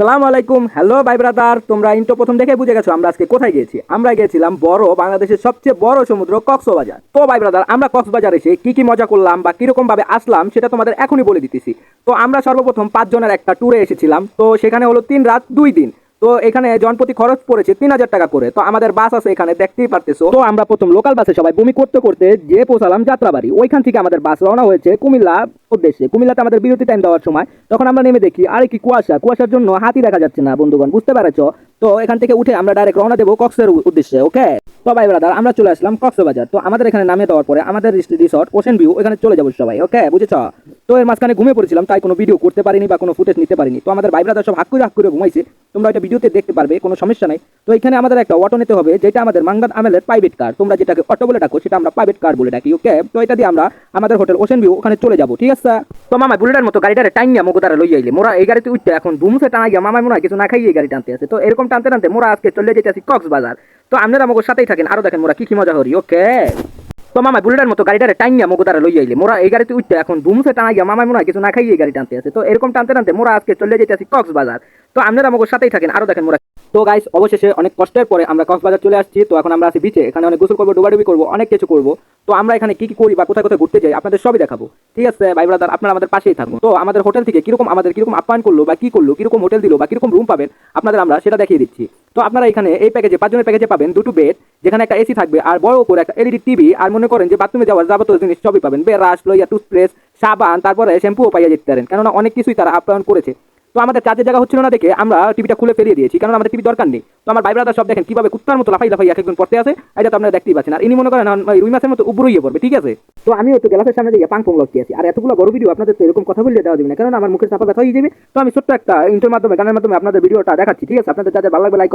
সালাম আলাইকুম। হ্যালো ভাই ব্রাদার তোমরা ইন্টো প্রথম দেখে বুঝে গেছো আমরা আজকে কোথায় গেছি আমরা গেছিলাম বড় বাংলাদেশের সবচেয়ে বড় সমুদ্র কক্সবাজার। তো ভাই ব্রাদার আমরা কক্সবাজার এসে কি কি মজা করলাম বা কীরকম ভাবে আসলাম সেটা তোমাদের এখনই বলে দিতেছি। তো আমরা সর্বপ্রথম পাঁচজনের একটা ট্যুরে এসেছিলাম। তো সেখানে হলো তিন রাত, দুই দিন। তো এখানে জনপ্রতি খরচ পড়েছে তিন হাজার টাকা করে। তো আমাদের বাস আছে এখানে, দেখতেই পারতেছো। তো আমরা প্রথম লোকাল বাসে সবাই বমি করতে করতে যে পৌঁছালাম যাত্রাবাড়ি। ওইখান থেকে আমাদের বাস রওনা হয়েছে কুমিল্লা উদ্দেশ্যে। কুমিল্লাতে আমাদের বিরতি টাইম দেওয়ার সময়। তখন আমরা নেমে দেখি, আরে কি কুয়াশা। কুয়াশার জন্য হাতি দেখা যাচ্ছে না, বন্ধুগণ, বুঝতে পেরেছ? তো এখান থেকে উঠে আমরা ডাইরেক্ট রওনা দেবো কক্সের উদ্দেশ্যে ওকে তো ভাই ব্রাদার আমরা চলে আসলাম কক্সবাজার। তো আমাদের এখানে নামে দেওয়ার পরে আমাদের রিসর্ট ওশেন ভিউ এখানে চলে যাব সবাই ওকে বুঝেছ? তো এর মাঝখানে ঘুমিয়ে পড়েছিলাম, তাই কোনো ভিডিও করতে পারিনি বা কোনো ফুটেজ নিতে পারিনি। তো আমাদের ভাই ব্রাদার সব হাক করে হাক করে ঘুমাইছে, তোমরা এটা ভিডিওতে দেখতে পারবে, কোনো সমস্যা নাই। তো এখানে আমাদের একটা অটো নিতে হবে, যেটা আমাদের মাঙ্গাদ আমেলের প্রাইভেট কার তোমরা যেটাকে অটো বলে ডাকো, সেটা আমরা প্রাইভেট কার বলে ডাকি ওকে তো এটা দিয়ে আমরা আমাদের হোটেল ওশেন ভিউ ওখানে চলে যাব, ঠিক আছে? তো মামা বুলেটের মতো গাড়িটারে টাইম নিয়ে মোগো তারা লই আইলে। মোরা এই গাড়িতে উঠতে এখন বুমসে টানা গিয়া মামাই মনে হয় কিছু না খাইয়ে গাড়ি টানতে আছে। তো এরকম টানতে টানতে মোরা আজকে চলে যেতে আছি কক্সবাজার। তো আপনারা মগর সাথেই থাকেন, আরও দেখেন মোরা কি কি মজা করি, ওকে? তো মামা বুলেটের মতো গাড়িটারে টাইম নিয়ে মগো তারা লই আইলে, মোরা এই গাড়িতে উঠতে এখন বুমুসে টানা গিয়া মামাই মনে হয় কিছু না খাইয়ে এই গাড়ি টানতে আছে। তো এরকম টানতে টানতে মোরা আজকে চলে যেতে আছি কক্সবাজার। তো আপনারা আমাকে সাথেই থাকেন। আরও দেখেন মোরা। তো গাইস অবশেষে অনেক কষ্টের পরে আমরা কক্সবাজার চলে আসছি। তো এখন আমরা আছি বিচে এখানে অনেক গোসল করব, ডুবাডুবি করব, অনেক কিছু করব। তো আমরা এখানে কি কি করি বা কোথায় কোথায় ঘুরতে যাই, আপনাদের সবই দেখাবো। ঠিক আছে, ভাই ব্রাদার আপনারা আমাদের পাশেই থাকুন তো আমাদের হোটেল থেকে কীরকম আমাদের কীরকম আপ্যায়ন করল বা কি করল, কীরকম হোটেল দিলো বা কীরকম রুম পাবেন, আপনাদের আমরা সেটা দেখিয়ে দিচ্ছি। তো আপনারা এখানে এই প্যাকেজে পাঁচজনের প্যাকেজে পাবেন দুটো বেড যেখানে একটা এসি থাকবে আর বড় করে একটা এলইডি টিভি আর মনে করেন যে বাথরুমে যাওয়ার যাবতীয় জিনিস সবই পাবেন। ব্রাশ লইয়া টুথপেস্ট সাবান, তারপরে শ্যাম্পুও পাইয়া যেতে পারেন। কেননা অনেক কিছুই তারা আপ্যায়ন করেছে। তো আমাদের চার্জের জায়গা হচ্ছিল না দেখে আমরা টিভিটা খুলে ফেলিয়ে দিয়েছি কারণ আমাদের টিভি দরকার নেই। তো আমার ভাই সব দেখেন কীভাবে কুত্তার মতো লাফাই লাফাই এক একজন পড়তে আছে এটা তো আপনারা দেখতেই পাচ্ছেন। আর ইনি মনে করেন রুই মাছের মতো উপরইয়ে পড়বে, ঠিক আছে? তো আমি একটু গ্লাসের সামনে দিয়ে পাং পং লটকে আছি। আর এতগুলো বড় ভিডিও আপনাদের তো এরকম কথা বললে দেওয়া যাবে না কারণ আমার মুখের চাপা ব্যথা হয়ে যাবে। তো আমি ছোট্ট একটা ইন্টার মাধ্যমে, গানের মাধ্যমে আপনাদের ভিডিওটা দেখাচ্ছি, ঠিক আছে? আপনাদের যাদের ভালো লাগবে লাইক